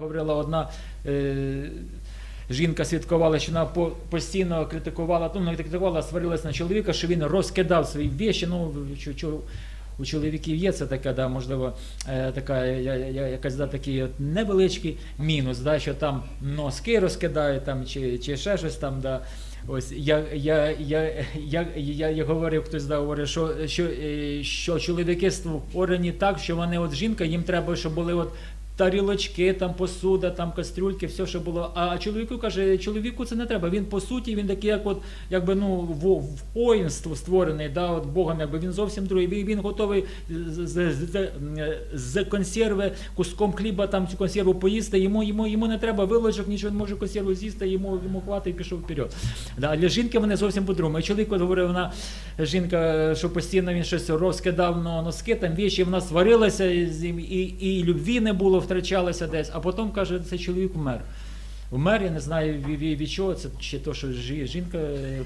говорила одна е, жінка, свідкувала, що вона по, постійно критикувала, ну не критикувала, сварилась на чоловіка, що він розкидав свої віші. Ну, що, що, у чоловіків є це така, да, можливо, е, така, я, я, якась да, такий от невеличкий мінус, да, що там носки розкидають там, чи, чи ще щось там. Да. Ось я, я, я, я, я, я говорив, хтось да, говорив, що, що, е, що чоловіки створені так, що вони от жінка, їм треба, щоб були от тарілочки, там посуда, там кастрюльки, все, що було. А чоловіку каже, чоловіку це не треба. Він по суті, він такий, як от, якби ну во- воїнство створений, да, от Богом, якби він зовсім другий. Він, він готовий з, з, з, з консерви куском хліба там цю консерву поїсти. Йому, йому, йому не треба вилочок, нічого не може консерву з'їсти, йому, йому хватить і пішов вперед. Да, для жінки вони зовсім по-другому. І чоловік говорив, вона жінка, що постійно він щось розкидав на носки, там віші, вона сварилася з ним, і, і любві не було, втрачалася десь. А потім каже, цей чоловік вмер. Вмер, я не знаю від, чого це, чи то, що жінка е,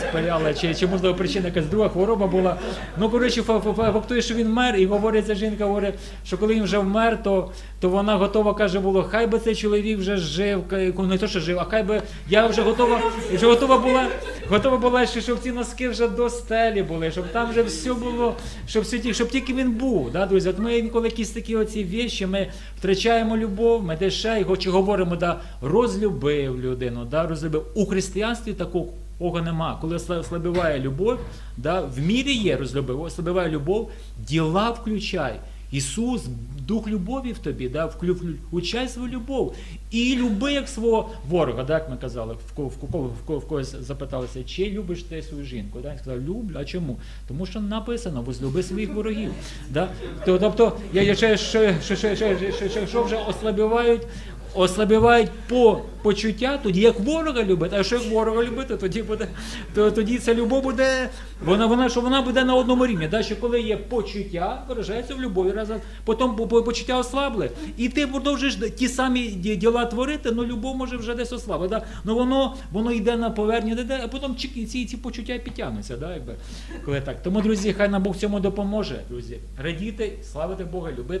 спаляла, чи, чи можливо причина якась друга хвороба була. Ну, коротше, фа- фа- фа- фактує, що він вмер, і говорить ця жінка, говорить, що коли він вже вмер, то, то вона готова, каже, було, хай би цей чоловік вже жив, ну, не то, що жив, а хай би я вже готова, вже готова була, готова була, ще, щоб ці носки вже до стелі були, щоб там вже все було, щоб, все, ті- щоб тільки він був. Да, друзі? От ми інколи якісь такі оці віші, ми втрачаємо любов, ми десь ще його чи говоримо, да, розлюбив людину, да, розлюбив. У християнстві такого нема. Коли ослаб- ослабіває любов, да, в мірі є розлюбив, ослабіває любов, діла включай. Ісус, дух любові в тобі, да, вклю- включай свою любов. І люби як свого ворога, да, як ми казали, в, ко- в, в, когось запиталися, чи любиш ти свою жінку? Да? Сказав, люблю, а чому? Тому що написано, возлюби своїх ворогів. Да? Тобто, я ще, що, що, що, що, що, що вже ослабівають, ослабівають по почуття, тоді як ворога любити. А якщо як ворога любити, тоді буде, то тоді ця любов буде, вона, вона, що вона буде на одному рівні. Да? Що коли є почуття, виражається в любові, разом, потім по- по- почуття ослабли, і ти продовжуєш ті самі діла творити, ну любов може вже десь ослабла. Да? Ну воно, воно йде на поверхню, йде, а потім ці, ці почуття підтягнуться. Да? Якби, коли так. Тому, друзі, хай нам Бог цьому допоможе, друзі. Радіти, славити Бога, любити.